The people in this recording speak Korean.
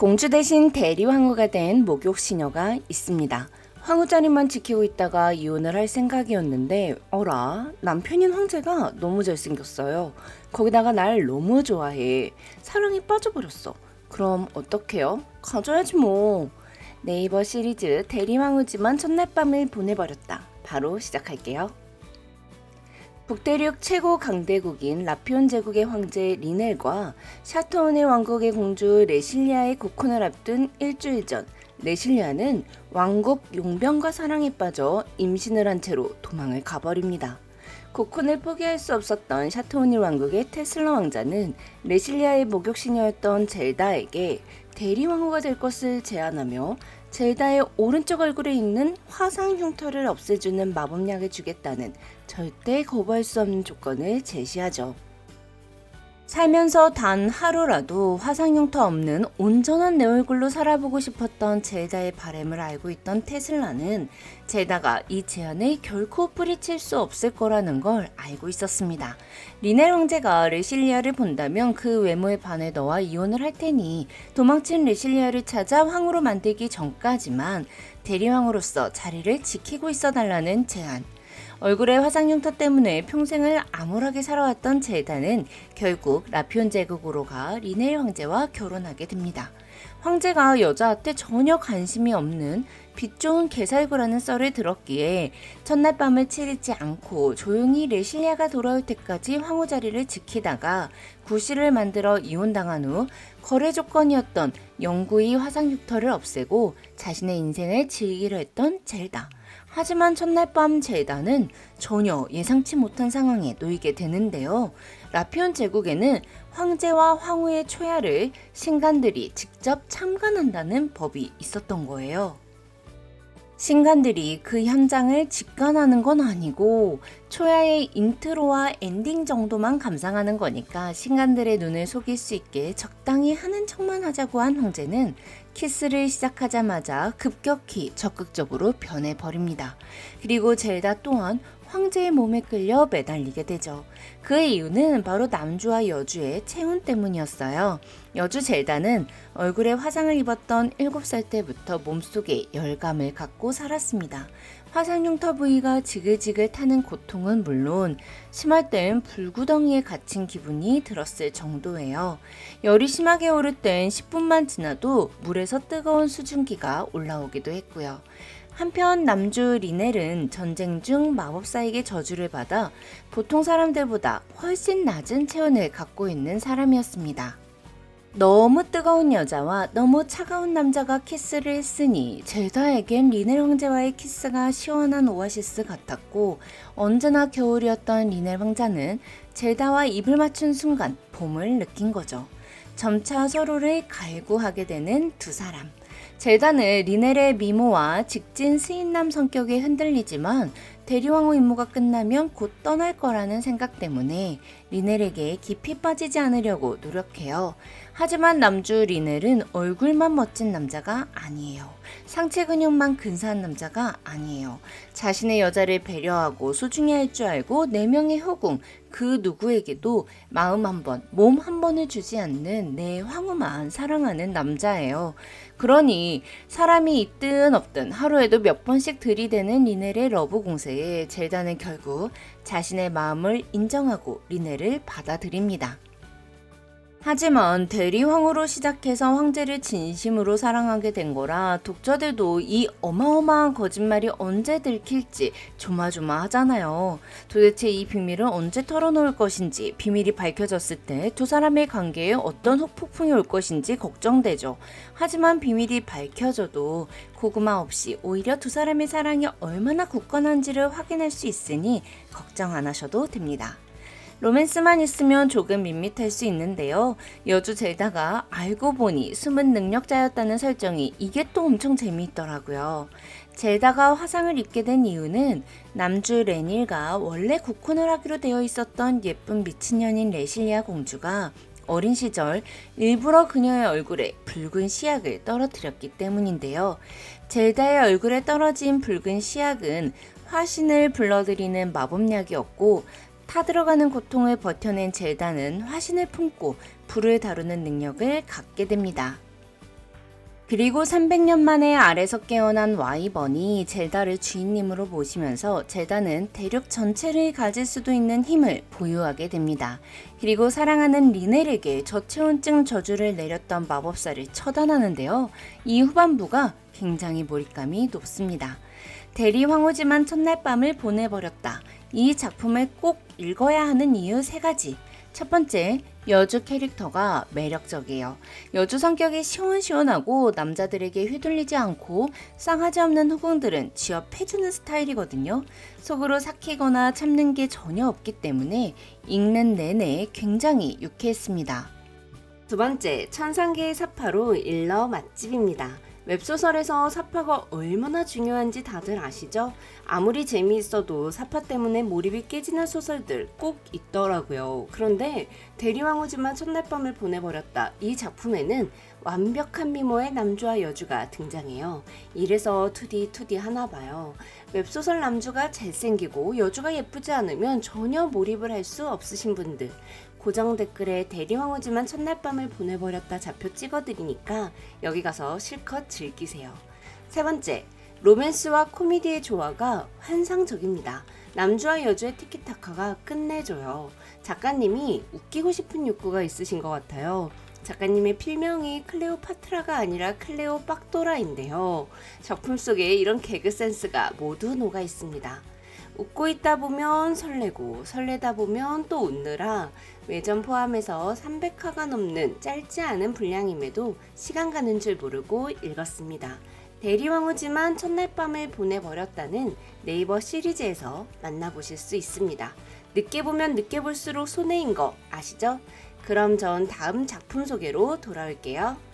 공주 대신 대리황후가 된 목욕 시녀가 있습니다. 황후 자리만 지키고 있다가 이혼을 할 생각이었는데 어라 남편인 황제가 너무 잘생겼어요. 거기다가 날 너무 좋아해. 사랑에 빠져버렸어. 그럼 어떡해요? 가져야지 뭐. 네이버 시리즈 대리황후지만 첫날 밤을 보내버렸다. 바로 시작할게요. 북대륙 최고 강대국인 라피온 제국의 황제 리넬과 샤토온의 왕국의 공주 레실리아의 고콘을 앞둔 일주일 전 레실리아는 왕국 용병과 사랑에 빠져 임신을 한 채로 도망을 가버립니다. 고콘을 포기할 수 없었던 샤토온이 왕국의 테슬라 왕자는 레실리아의 목욕 시녀였던 젤다에게 대리왕후가 될 것을 제안하며 젤다의 오른쪽 얼굴에 있는 화상 흉터를 없애주는 마법약을 주겠다는 절대 거부할 수 없는 조건을 제시하죠. 살면서 단 하루라도 화상 흉터 없는 온전한 내 얼굴로 살아보고 싶었던 젤다의 바램을 알고 있던 테슬라는 젤다가 이 제안을 결코 뿌리칠 수 없을 거라는 걸 알고 있었습니다. 리넬 왕제가 레실리아를 본다면 그 외모에 반해 너와 이혼을 할 테니 도망친 레실리아를 찾아 황후로 만들기 전까지만 대리왕으로서 자리를 지키고 있어 달라는 제안. 얼굴의 화상 흉터 때문에 평생을 암울하게 살아왔던 젤다는 결국 라피온 제국으로 가 리넬 황제와 결혼하게 됩니다. 황제가 여자한테 전혀 관심이 없는 빛 좋은 개살구라는 썰을 들었기에 첫날 밤을 치르지 않고 조용히 레실리아가 돌아올 때까지 황후 자리를 지키다가 구실을 만들어 이혼당한 후 거래 조건이었던 영구히 화상 흉터를 없애고 자신의 인생을 즐기려 했던 젤다. 하지만 첫날 밤 제다는 전혀 예상치 못한 상황에 놓이게 되는데요. 라피온 제국에는 황제와 황후의 초야를 신간들이 직접 참관한다는 법이 있었던 거예요. 신간들이 그 현장을 직관하는 건 아니고 초야의 인트로와 엔딩 정도만 감상하는 거니까 신간들의 눈을 속일 수 있게 적당히 하는 척만 하자고 한 황제는 키스를 시작하자마자 급격히 적극적으로 변해버립니다. 그리고 젤다 또한 황제의 몸에 끌려 매달리게 되죠. 그의 이유는 바로 남주와 여주의 체온 때문이었어요. 여주 젤다는 얼굴에 화상을 입었던 7살 때부터 몸속에 열감을 갖고 살았습니다. 화상 흉터 부위가 지글지글 타는 고통은 물론 심할 땐 불구덩이에 갇힌 기분이 들었을 정도예요. 열이 심하게 오를 땐 10분만 지나도 물에서 뜨거운 수증기가 올라오기도 했고요. 한편 남주 리넬은 전쟁 중 마법사에게 저주를 받아 보통 사람들보다 훨씬 낮은 체온을 갖고 있는 사람이었습니다. 너무 뜨거운 여자와 너무 차가운 남자가 키스를 했으니 젤다에겐 리넬 황제와의 키스가 시원한 오아시스 같았고 언제나 겨울이었던 리넬 황자는 젤다와 입을 맞춘 순간 봄을 느낀 거죠. 점차 서로를 갈구하게 되는 두 사람. 젤다는 리넬의 미모와 직진 스인남 성격에 흔들리지만 대리왕후 임무가 끝나면 곧 떠날 거라는 생각 때문에 리넬에게 깊이 빠지지 않으려고 노력해요. 하지만 남주 리넬은 얼굴만 멋진 남자가 아니에요. 상체 근육만 근사한 남자가 아니에요. 자신의 여자를 배려하고 소중히 할 줄 알고 네 명의 효궁 그 누구에게도 마음 한 번, 몸 한 번을 주지 않는 내 황후만 사랑하는 남자예요. 그러니 사람이 있든 없든 하루에도 몇 번씩 들이대는 리넬의 러브 공세에 젤다는 결국 자신의 마음을 인정하고 리넬을 받아들입니다. 하지만 대리황으로 시작해서 황제를 진심으로 사랑하게 된 거라 독자들도 이 어마어마한 거짓말이 언제 들킬지 조마조마하잖아요. 도대체 이 비밀을 언제 털어놓을 것인지 비밀이 밝혀졌을 때 두 사람의 관계에 어떤 후폭풍이 올 것인지 걱정되죠. 하지만 비밀이 밝혀져도 고구마 없이 오히려 두 사람의 사랑이 얼마나 굳건한지를 확인할 수 있으니 걱정 안 하셔도 됩니다. 로맨스만 있으면 조금 밋밋할 수 있는데요. 여주 젤다가 알고 보니 숨은 능력자였다는 설정이 이게 또 엄청 재미있더라고요. 젤다가 화상을 입게 된 이유는 남주 레닐과 원래 국혼을 하기로 되어 있었던 예쁜 미친년인 레실리아 공주가 어린 시절 일부러 그녀의 얼굴에 붉은 시약을 떨어뜨렸기 때문인데요. 젤다의 얼굴에 떨어진 붉은 시약은 화신을 불러들이는 마법약이었고 타들어가는 고통을 버텨낸 젤다는 화신을 품고 불을 다루는 능력을 갖게 됩니다. 그리고 300년 만에 알에서 깨어난 와이번이 젤다를 주인님으로 모시면서 젤다는 대륙 전체를 가질 수도 있는 힘을 보유하게 됩니다. 그리고 사랑하는 리넬에게 저체온증 저주를 내렸던 마법사를 처단하는데요. 이 후반부가 굉장히 몰입감이 높습니다. 대리 황후지만 첫날 밤을 보내버렸다. 이 작품을 꼭 읽어야 하는 이유 세 가지. 첫 번째, 여주 캐릭터가 매력적이에요. 여주 성격이 시원시원하고 남자들에게 휘둘리지 않고 싸가지 없는 후궁들은 취업해주는 스타일이거든요. 속으로 삭히거나 참는 게 전혀 없기 때문에 읽는 내내 굉장히 유쾌했습니다. 두 번째, 천상계의 사파로 일러 맛집입니다. 웹소설에서 사파가 얼마나 중요한지 다들 아시죠? 아무리 재미있어도 사파 때문에 몰입이 깨지는 소설들 꼭 있더라고요. 그런데 대리왕후지만 첫날 밤을 보내버렸다. 이 작품에는 완벽한 미모의 남주와 여주가 등장해요. 이래서 투디 투디 하나 봐요. 웹소설 남주가 잘생기고 여주가 예쁘지 않으면 전혀 몰입을 할 수 없으신 분들 고정 댓글에 대리황후지만 첫날 밤을 보내버렸다 잡혀 찍어드리니까 여기 가서 실컷 즐기세요. 세 번째, 로맨스와 코미디의 조화가 환상적입니다. 남주와 여주의 티키타카가 끝내줘요. 작가님이 웃기고 싶은 욕구가 있으신 것 같아요. 작가님의 필명이 클레오파트라가 아니라 클레오 빡도라인데요. 작품 속에 이런 개그 센스가 모두 녹아 있습니다. 웃고 있다 보면 설레고 설레다 보면 또 웃느라 외전 포함해서 300화가 넘는 짧지 않은 분량임에도 시간 가는 줄 모르고 읽었습니다. 대리왕후지만 첫날 밤을 보내버렸다는 네이버 시리즈에서 만나보실 수 있습니다. 늦게 보면 늦게 볼수록 손해인 거 아시죠? 그럼 전 다음 작품 소개로 돌아올게요.